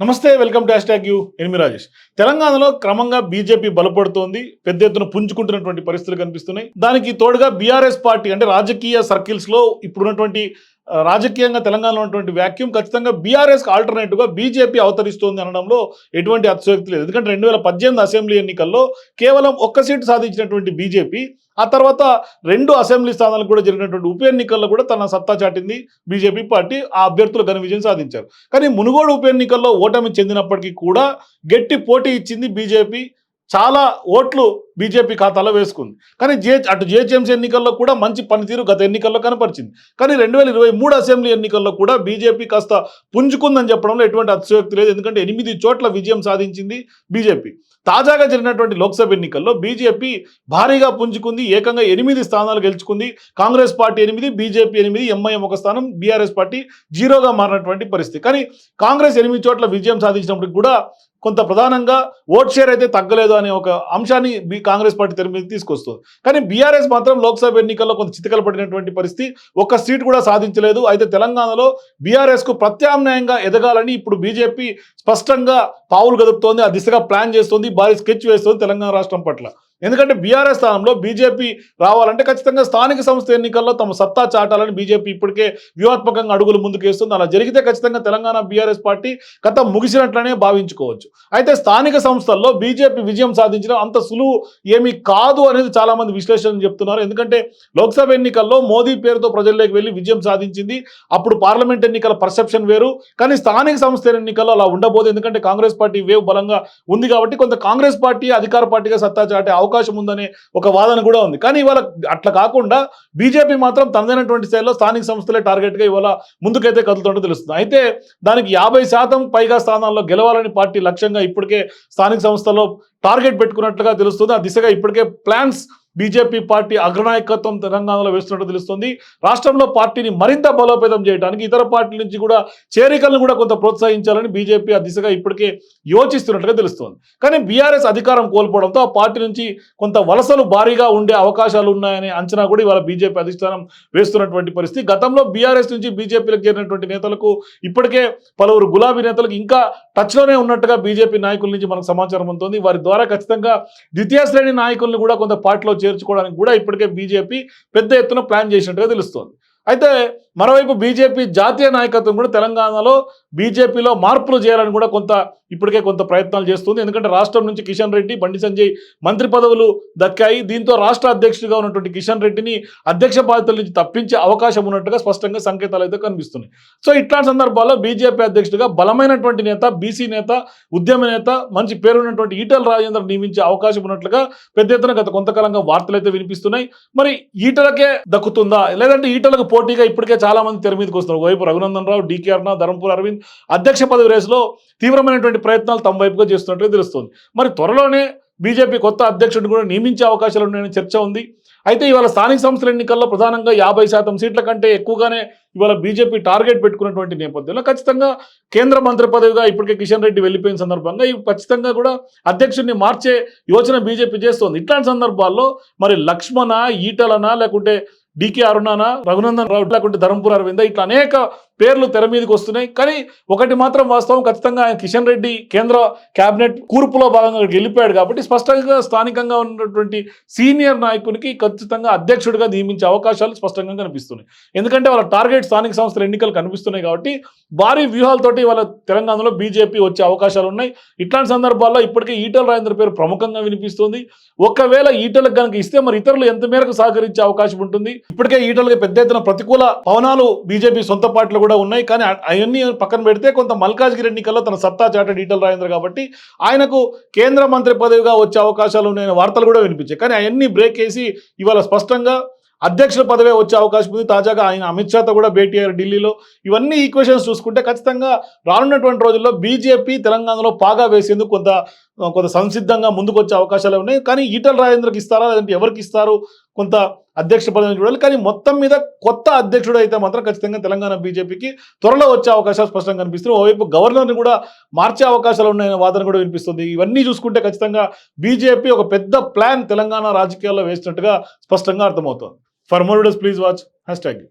నమస్తే welcome to hash U. ఎనిమి రాజేష్. తెలంగాణలో క్రమంగా బీజేపీ బలపడుతోంది పెద్ద ఎత్తున పుంజుకుంటున్నటువంటి పరిస్థితులు కనిపిస్తున్నాయి. దానికి తోడుగా బీఆర్ఎస్ పార్టీ అంటే రాజకీయ సర్కిల్స్లో ఇప్పుడున్నటువంటి రాజకీయంగా తెలంగాణలో ఉన్నటువంటి వ్యాక్యూమ్ ఖచ్చితంగా బీఆర్ఎస్కి ఆల్టర్నేటివ్గా బీజేపీ అవతరిస్తోంది అనడంలో ఎటువంటి అతిశయోక్తి లేదు. ఎందుకంటే రెండు వేల పద్దెనిమిది అసెంబ్లీ ఎన్నికల్లో కేవలం ఒక్క సీటు సాధించినటువంటి బీజేపీ ఆ తర్వాత రెండు అసెంబ్లీ స్థానాలకు కూడా జరిగినటువంటి ఉప ఎన్నికల్లో కూడా తన సత్తా చాటింది బీజేపీ పార్టీ ఆ అభ్యర్థులు ఘన విజయం సాధించారు. కానీ మునుగోడు ఉప ఎన్నికల్లో ఓటమి చెందినప్పటికీ కూడా గట్టి పోటీ ఇచ్చింది బీజేపీ చాలా ఓట్లు బీజేపీ ఖాతాలో వేసుకుంది. కానీ జే అటు జిహెచ్ఎంసీ ఎన్నికల్లో కూడా మంచి పనితీరు గత ఎన్నికల్లో కనపరిచింది. కానీ రెండు వేల ఇరవై మూడు అసెంబ్లీ ఎన్నికల్లో కూడా బీజేపీ కాస్త పుంజుకుందని చెప్పడంలో ఎటువంటి అతిశయోక్తి లేదు. ఎందుకంటే ఎనిమిది చోట్ల విజయం సాధించింది బీజేపీ. తాజాగా జరిగినటువంటి లోక్సభ ఎన్నికల్లో బీజేపీ భారీగా పుంజుకుంది. ఏకంగా ఎనిమిది స్థానాలు గెలుచుకుంది. కాంగ్రెస్ పార్టీ ఎనిమిది బీజేపీ ఎనిమిది ఎంఐఎం ఒక స్థానం బీఆర్ఎస్ పార్టీ జీరోగా మారినటువంటి పరిస్థితి. కానీ కాంగ్రెస్ ఎనిమిది చోట్ల విజయం సాధించినప్పటికి కూడా కొంత ప్రధానంగా ఓట్ షేర్ అయితే తగ్గలేదు అనే ఒక అంశాన్ని కాంగ్రెస్ పార్టీ తెర మీద తీసుకొస్తుంది. కానీ బీఆర్ఎస్ మాత్రం లోక్సభ ఎన్నికల్లో కొంత చితికలు పడినటువంటి పరిస్థితి. ఒక్క సీట్ కూడా సాధించలేదు. అయితే తెలంగాణలో బీఆర్ఎస్కు ప్రత్యామ్నాయంగా ఎదగాలని ఇప్పుడు బీజేపీ స్పష్టంగా పావులు గదుపుతోంది. ఆ దిశగా ప్లాన్ చేస్తోంది. భారీ స్కెచ్ వేస్తోంది తెలంగాణ రాష్ట్రం పట్ల. ఎందుకంటే బీఆర్ఎస్ స్థానంలో బీజేపీ రావాలంటే ఖచ్చితంగా స్థానిక సంస్థ ఎన్నికల్లో తమ సత్తా చాటాలని బీజేపీ ఇప్పటికే వ్యూహాత్మకంగా అడుగులు ముందుకేస్తుంది. అలా జరిగితే ఖచ్చితంగా తెలంగాణ బీఆర్ఎస్ పార్టీ కథ ముగిసినట్లనే భావించుకోవచ్చు. అయితే స్థానిక సంస్థల్లో బీజేపీ విజయం సాధించడం అంత సులువు ఏమీ కాదు అనేది చాలామంది విశ్లేషణ చెప్తున్నారు. ఎందుకంటే లోక్సభ ఎన్నికల్లో మోదీ పేరుతో ప్రజల్లోకి వెళ్ళి విజయం సాధించింది. అప్పుడు పార్లమెంట్ ఎన్నికల పర్సెప్షన్ వేరు. కానీ స్థానిక సంస్థల ఎన్నికల్లో అలా ఉండబోదు. ఎందుకంటే కాంగ్రెస్ పార్టీ వేవ్ బలంగా ఉంది కాబట్టి కొంత కాంగ్రెస్ పార్టీ అధికార పార్టీగా సత్తా చాటే అవకాశం ఉందనే ఒక వాదన కూడా ఉంది. కానీ ఇవాళ అట్లా కాకుండా బీజేపీ మాత్రం తనదైనటువంటి స్థాయిలో స్థానిక సంస్థలే టార్గెట్గా ఇవాళ ముందుకైతే కదులుతుంటే తెలుస్తుంది. అయితే దానికి యాభై శాతం పైగా స్థానాల్లో గెలవాలని పార్టీ లక్ష్యంగా ఇప్పటికే స్థానిక సంస్థలో టార్గెట్ పెట్టుకున్నట్లుగా తెలుస్తుంది. ఆ దిశగా ఇప్పటికే ప్లాన్స్ బీజేపీ పార్టీ అగ్రనాయకత్వం తెలంగాణలో వేస్తున్నట్టు తెలుస్తుంది. రాష్ట్రంలో పార్టీని మరింత బలోపేతం చేయడానికి ఇతర పార్టీల నుంచి కూడా చేరికలను కూడా కొంత ప్రోత్సహించాలని బీజేపీ ఆ దిశగా ఇప్పటికే యోచిస్తున్నట్టుగా తెలుస్తోంది. కానీ బీఆర్ఎస్ అధికారం కోల్పోవడంతో ఆ పార్టీ నుంచి కొంత వలసలు భారీగా ఉండే అవకాశాలు ఉన్నాయనే అంచనా కూడా ఇవాళ బీజేపీ అధిష్టానం వేస్తున్నటువంటి పరిస్థితి. గతంలో బీఆర్ఎస్ నుంచి బీజేపీలకు చేరినటువంటి నేతలకు ఇప్పటికే పలువురు గులాబీ నేతలకు ఇంకా టచ్లోనే ఉన్నట్టుగా బీజేపీ నాయకుల నుంచి మనకు సమాచారం ఉంటుంది వారి ద్వారా ఖచ్చితంగా ద్వితీయ శ్రేణి నాయకులను కూడా కొంత పార్టీలో చేర్చుకోవడానికి కూడా ఇప్పటికే బీజేపీ పెద్ద ఎత్తున ప్లాన్ చేసినట్టుగా తెలుస్తోంది. అయితే మరోవైపు బీజేపీ జాతీయ నాయకత్వం కూడా తెలంగాణలో బీజేపీలో మార్పులు చేయాలని కూడా కొంత ఇప్పటికే కొంత ప్రయత్నాలు చేస్తుంది. ఎందుకంటే రాష్ట్రం నుంచి కిషన్ రెడ్డి బండి సంజయ్ మంత్రి పదవులు దక్కాయి. దీంతో రాష్ట్ర అధ్యక్షుడిగా ఉన్నటువంటి కిషన్ రెడ్డిని అధ్యక్ష బాధ్యతల నుంచి తప్పించే అవకాశం ఉన్నట్టుగా స్పష్టంగా సంకేతాలు అయితే కనిపిస్తున్నాయి. సో ఇట్లాంటి సందర్భాల్లో బీజేపీ అధ్యక్షుడిగా బలమైనటువంటి నేత బీసీ నేత ఉద్యమ నేత మంచి పేరున్నటువంటి ఈటల రాజేందర్ నియమించే అవకాశం ఉన్నట్లుగా పెద్ద ఎత్తున గత కొంతకాలంగా వార్తలు అయితే వినిపిస్తున్నాయి. మరి ఈటలకే దక్కుతుందా? లేదంటే ఈటలకు పోటీగా ఇప్పటికే చాలా మంది తెర మీదకి వస్తున్నారు. వైపు రఘునందన్ రావు డీకే అరుణ ధర్మపుర అరవింద్ అధ్యక్ష పదవి రేసులో తీవ్రమైనటువంటి ప్రయత్నాలు తమ వైపుగా చేస్తున్నట్లుగా తెలుస్తుంది. మరి త్వరలోనే బీజేపీ కొత్త అధ్యక్షుడిని కూడా నియమించే అవకాశాలు ఉన్నాయని చర్చ ఉంది. అయితే ఇవాళ స్థానిక సంస్థల ఎన్నికల్లో ప్రధానంగా యాభై శాతం సీట్ల కంటే ఎక్కువగానే ఇవాళ బీజేపీ టార్గెట్ పెట్టుకున్నటువంటి నేపథ్యంలో ఖచ్చితంగా కేంద్ర మంత్రి పదవిగా ఇప్పటికే కిషన్ రెడ్డి వెళ్ళిపోయిన సందర్భంగా ఇవి ఖచ్చితంగా కూడా అధ్యక్షుడిని మార్చే యోచన బీజేపీ చేస్తోంది. ఇట్లాంటి సందర్భాల్లో మరి లక్ష్మణ ఈటలనా లేకుంటే డికే అరుణానా రఘునందన్ రావు లేకుంటే ధర్మపుర అరవింద ఇట్లా అనేక పేర్లు తెర మీదకి వస్తున్నాయి. కానీ ఒకటి మాత్రం వాస్తవం ఖచ్చితంగా ఆయన కిషన్ రెడ్డి కేంద్ర కేబినెట్ కూర్పులో భాగంగా అక్కడికి వెళ్ళిపోయాడు కాబట్టి స్పష్టంగా స్థానికంగా ఉన్నటువంటి సీనియర్ నాయకునికి ఖచ్చితంగా అధ్యక్షుడిగా నియమించే అవకాశాలు స్పష్టంగా కనిపిస్తున్నాయి. ఎందుకంటే వాళ్ళ టార్గెట్ స్థానిక సంస్థల ఎన్నికలు కనిపిస్తున్నాయి కాబట్టి భారీ వ్యూహాలతోటి వాళ్ళ తెలంగాణలో బీజేపీ వచ్చే అవకాశాలు ఉన్నాయి. ఇట్లాంటి సందర్భాల్లో ఇప్పటికే ఈటల రాజేంద్ర పేరు ప్రముఖంగా వినిపిస్తుంది. ఒకవేళ ఈటలకు కనుక ఇస్తే మరి ఇతరులు ఎంత మేరకు సహకరించే అవకాశం ఉంటుంది? ఇప్పటికే ఈటలకు పెద్ద ఎత్తున ప్రతికూల పవనాలు బీజేపీ సొంత పార్టీలో కూడా ఉన్నాయి. కానీ అవన్నీ పక్కన పెడితే కొంత మల్కాజ్గిరి ఎన్నికల్లో తన సత్తా చాటాడు ఈటల రాజేంద్ర కాబట్టి ఆయనకు కేంద్ర మంత్రి పదవిగా వచ్చే అవకాశాలు ఉన్నాయనే వార్తలు కూడా వినిపించాయి. కానీ అవన్నీ బ్రేక్ వేసి ఇవాళ స్పష్టంగా అధ్యక్షుల పదవే వచ్చే అవకాశం ఉంది. తాజాగా ఆయన అమిత్ షాతో కూడా భేటీ అయ్యారు ఢిల్లీలో. ఇవన్నీ ఈక్వేషన్స్ చూసుకుంటే ఖచ్చితంగా రానున్నటువంటి రోజుల్లో బీజేపీ తెలంగాణలో పాగా వేసేందుకు కొంత కొంత సంసిద్ధంగా ముందుకు వచ్చే అవకాశాలు ఉన్నాయి. కానీ ఈటల రాజేంద్రకి ఇస్తారా? లేదంటే ఎవరికి ఇస్తారు? కొంత అధ్యక్ష పదవిని చూడాలి. కానీ మొత్తం మీద కొత్త అధ్యక్షుడు అయితే మాత్రం ఖచ్చితంగా తెలంగాణ బీజేపీకి త్వరలో వచ్చే అవకాశాలు స్పష్టంగా కనిపిస్తున్నాయి. ఓవైపు గవర్నర్ని కూడా మార్చే అవకాశాలు ఉన్నాయనే వాదన కూడా వినిపిస్తుంది. ఇవన్నీ చూసుకుంటే ఖచ్చితంగా బీజేపీ ఒక పెద్ద ప్లాన్ తెలంగాణ రాజకీయాల్లో వేసినట్టుగా స్పష్టంగా అర్థమవుతుంది. ఫర్ మోర్ డస్ ప్లీజ్ వాచ్ హ్యాష్ ట్యాగ్